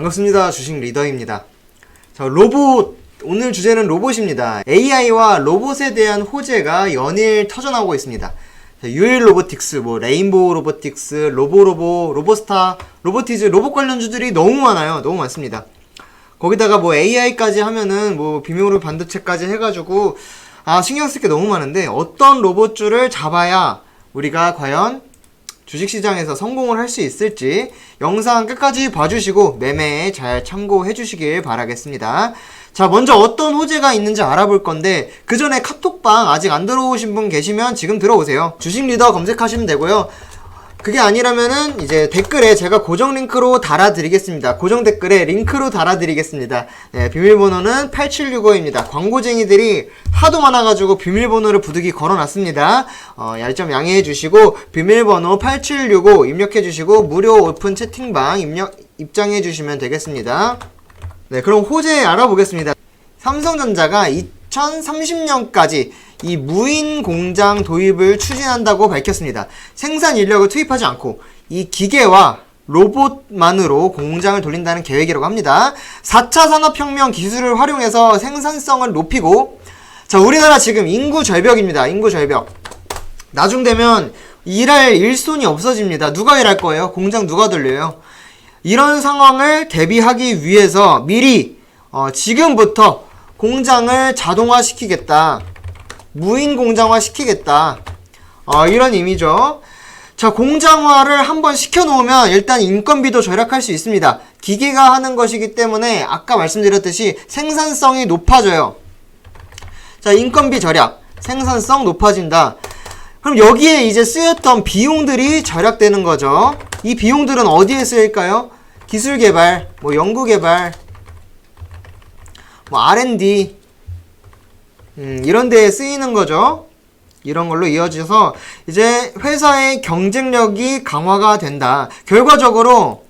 반갑습니다. 주식 리더입니다. 자, 로봇 오늘 주제는 로봇입니다. AI와 로봇에 대한 호재가 연일 터져나오고 있습니다. 자, 유일 로보틱스, 뭐 레인보우 로보틱스, 로보로보, 로보스타, 로보티즈, 로봇 관련주들이 너무 많아요. 너무 많습니다. 거기다가 뭐 AI까지 하면은 뭐 비밀로 반도체까지 해가지고 아 신경 쓸 게 너무 많은데 어떤 로봇주를 잡아야 우리가 과연 주식시장에서 성공을 할 수 있을지 영상 끝까지 봐주시고 매매에 잘 참고해 주시길 바라겠습니다. 자, 먼저 어떤 호재가 있는지 알아볼 건데 그 전에 카톡방 아직 안 들어오신 분 계시면 지금 들어오세요. 주식 리더 검색하시면 되고요. 그게 아니라면은 이제 댓글에 제가 고정 링크로 달아드리겠습니다. 고정 댓글에 링크로 달아드리겠습니다. 네, 비밀번호는 8765입니다. 광고쟁이들이 하도 많아가지고 비밀번호를 부득이 걸어놨습니다. 어, 얄점 양해해 주시고 비밀번호 8765 입력해 주시고 무료 오픈 채팅방 입력 입장해 주시면 되겠습니다. 네, 그럼 호재 알아보겠습니다. 삼성전자가 2030년까지 이 무인 공장 도입을 추진한다고 밝혔습니다. 생산 인력을 투입하지 않고 이 기계와 로봇만으로 공장을 돌린다는 계획이라고 합니다. 4차 산업혁명 기술을 활용해서 생산성을 높이고 자, 우리나라 지금 인구 절벽입니다. 인구 절벽. 나중 되면 일할 일손이 없어집니다. 누가 일할 거예요? 공장 누가 돌려요? 이런 상황을 대비하기 위해서 미리 어, 지금부터 공장을 자동화 시키겠다. 무인 공장화 시키겠다. 어, 이런 의미죠. 자, 공장화를 한번 시켜놓으면 일단 인건비도 절약할 수 있습니다. 기계가 하는 것이기 때문에 아까 말씀드렸듯이 생산성이 높아져요. 자, 인건비 절약, 생산성 높아진다. 그럼 여기에 이제 쓰였던 비용들이 절약되는 거죠. 이 비용들은 어디에 쓰일까요? 기술 개발, 뭐 연구 개발, 뭐 R&D, 음, 이런 데에 쓰이는 거죠. 이런 걸로 이어져서 이제 회사의 경쟁력이 강화가 된다. 결과적으로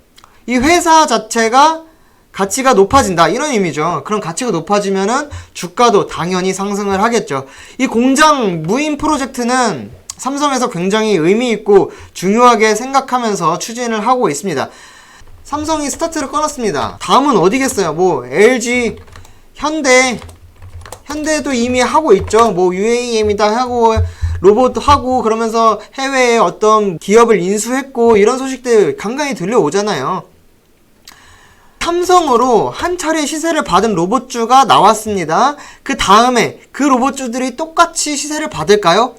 이 회사 자체가 가치가 높아진다. 이런 의미죠. 그럼 가치가 높아지면은 주가도 당연히 상승을 하겠죠. 이 공장 무인 프로젝트는 삼성에서 굉장히 의미 있고 중요하게 생각하면서 추진을 하고 있습니다. 삼성이 스타트를 끊었습니다. 다음은 어디겠어요? 뭐 LG, 현대, 현대도 이미 하고 있죠. 뭐 UAM이다 하고 로봇 하고 그러면서 해외에 어떤 기업을 인수했고 이런 소식들 간간히 들려오잖아요. 삼성으로 한 차례 시세를 받은 로봇주가 나왔습니다. 그 다음에 그 로봇주들이 똑같이 시세를 받을까요?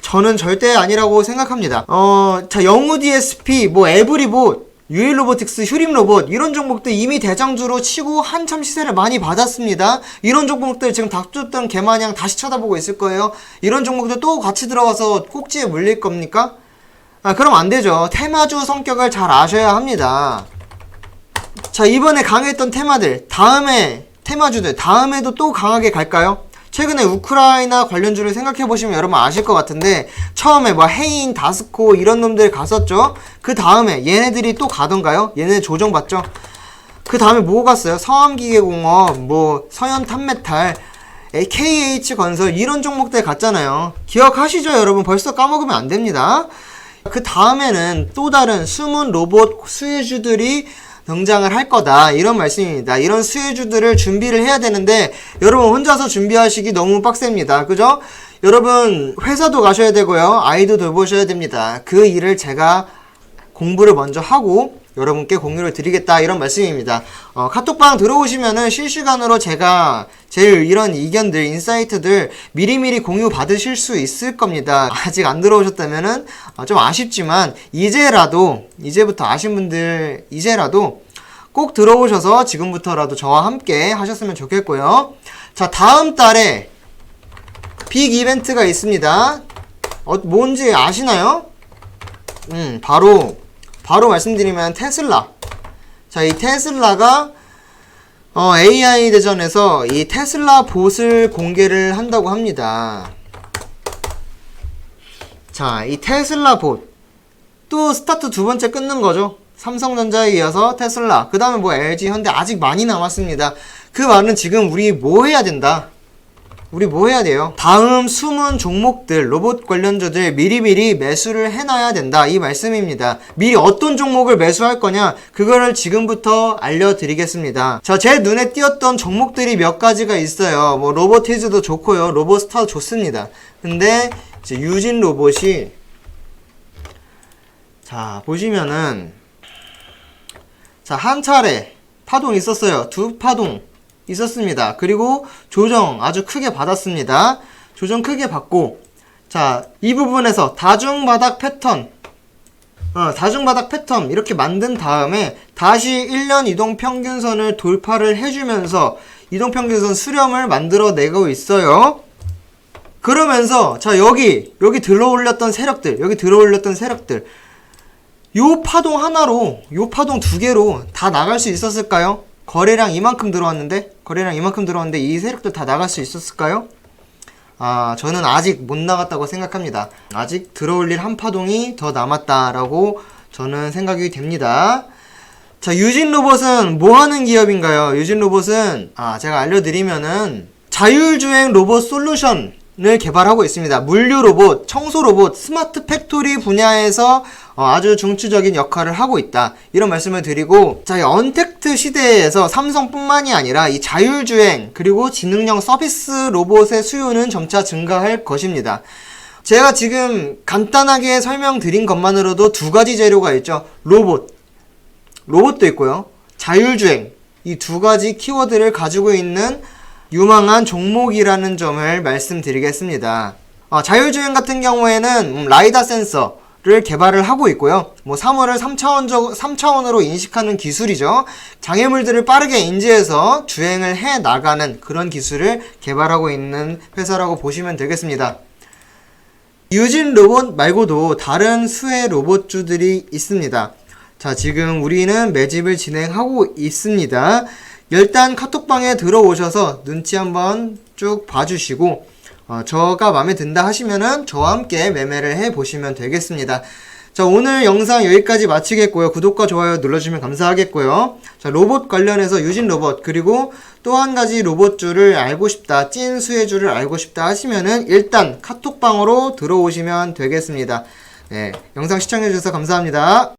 저는 절대 아니라고 생각합니다. 어, 자, 영우 DSP, 뭐 에브리봇, 유일 로보틱스, 휴림 로봇 이런 종목들 이미 대장주로 치고 한참 시세를 많이 받았습니다. 이런 종목들 지금 닥쳤던 개마냥 다시 쳐다보고 있을 거예요. 이런 종목들 또 같이 들어가서 꼭지에 물릴 겁니까? 아, 그럼 안 되죠. 테마주 성격을 잘 아셔야 합니다. 자, 이번에 강했던 테마들, 다음에, 테마주들, 다음에도 또 강하게 갈까요? 최근에 우크라이나 관련주를 생각해 보시면 여러분 아실 것 같은데, 처음에 뭐 헤인, 다스코 이런 놈들 갔었죠? 그 다음에 얘네들이 또 가던가요? 얘네 조정 받죠? 그 다음에 뭐 갔어요? 서암기계공업, 뭐, 서현탄메탈, KH 건설 이런 종목들 갔잖아요. 기억하시죠, 여러분? 벌써 까먹으면 안 됩니다. 그 다음에는 또 다른 숨은 로봇 수혜주들이 등장을 할 거다 이런 말씀입니다. 이런 수혜주들을 준비를 해야 되는데 여러분 혼자서 준비하시기 너무 빡셉니다. 그죠? 여러분 회사도 가셔야 되고요. 아이도 돌보셔야 됩니다. 그 일을 제가 공부를 먼저 하고 여러분께 공유를 드리겠다 이런 말씀입니다. 어, 카톡방 들어오시면은 실시간으로 제가 제일 이런 이견들, 인사이트들 미리미리 공유 받으실 수 있을 겁니다. 아직 안 들어오셨다면은 어, 좀 아쉽지만 이제라도 이제부터 아신 분들 이제라도 꼭 들어오셔서 지금부터라도 저와 함께 하셨으면 좋겠고요. 자 다음 달에 빅 이벤트가 있습니다. 어, 뭔지 아시나요? 음 바로 바로 말씀드리면 테슬라. 자, 이 테슬라가 어, AI 대전에서 이 테슬라 봇을 공개를 한다고 합니다. 자, 이 테슬라 봇. 또 스타트 두 번째 끊는 거죠. 삼성전자에 이어서 테슬라. 그 다음에 뭐 LG, 현대 아직 많이 남았습니다. 그 말은 지금 우리 뭐 해야 된다? 우리 뭐 해야 돼요? 다음 숨은 종목들, 로봇 관련주들 미리미리 매수를 해놔야 된다. 이 말씀입니다. 미리 어떤 종목을 매수할 거냐? 그거를 지금부터 알려드리겠습니다. 자, 제 눈에 띄었던 종목들이 몇 가지가 있어요. 뭐, 로보티즈도 좋고요. 로보스타도 좋습니다. 근데, 유진 로봇이, 자, 보시면은, 자, 한 차례 파동 있었어요. 두 파동 있었습니다. 그리고 조정 아주 크게 받았습니다. 조정 크게 받고, 자, 이 부분에서 다중바닥 패턴, 어, 다중바닥 패턴 이렇게 만든 다음에 다시 1년 이동평균선을 돌파를 해주면서 이동평균선 수렴을 만들어내고 있어요. 그러면서, 자, 여기, 여기 들어올렸던 세력들, 여기 들어올렸던 세력들, 요 파동 하나로, 요 파동 두 개로 다 나갈 수 있었을까요? 거래량 이만큼 들어왔는데, 거래량 이만큼 들어왔는데, 이 세력들 다 나갈 수 있었을까요? 아, 저는 아직 못 나갔다고 생각합니다. 아직 들어올릴 한 파동이 더 남았다라고 저는 생각이 됩니다. 자, 유진 로봇은 뭐 하는 기업인가요? 유진 로봇은, 아, 제가 알려드리면은, 자율주행 로봇 솔루션 을 개발하고 있습니다. 물류 로봇, 청소 로봇, 스마트 팩토리 분야에서 어, 아주 중추적인 역할을 하고 있다. 이런 말씀을 드리고, 자, 이 언택트 시대에서 삼성뿐만이 아니라 이 자율주행, 그리고 지능형 서비스 로봇의 수요는 점차 증가할 것입니다. 제가 지금 간단하게 설명드린 것만으로도 두 가지 재료가 있죠. 로봇, 로봇도 있고요. 자율주행. 이 두 가지 키워드를 가지고 있는 유망한 종목이라는 점을 말씀드리겠습니다. 어, 자율주행 같은 경우에는 음, 라이다 센서 를 개발을 하고 있고요. 뭐 사물을 3차원적, 3차원으로 인식하는 기술이죠. 장애물들을 빠르게 인지해서 주행을 해 나가는 그런 기술을 개발하고 있는 회사라고 보시면 되겠습니다. 유진 로봇 말고도 다른 수혜 로봇주들이 있습니다. 자, 지금 우리는 매집을 진행하고 있습니다. 일단 카톡방에 들어오셔서 눈치 한번 쭉 봐주시고, 어, 저가 마음에 든다 하시면은 저와 함께 매매를 해 보시면 되겠습니다. 자, 오늘 영상 여기까지 마치겠고요. 구독과 좋아요 눌러주시면 감사하겠고요. 자, 로봇 관련해서 유진 로봇, 그리고 또 한 가지 로봇줄을 알고 싶다, 찐 수혜줄을 알고 싶다 하시면은 일단 카톡방으로 들어오시면 되겠습니다. 네, 영상 시청해주셔서 감사합니다.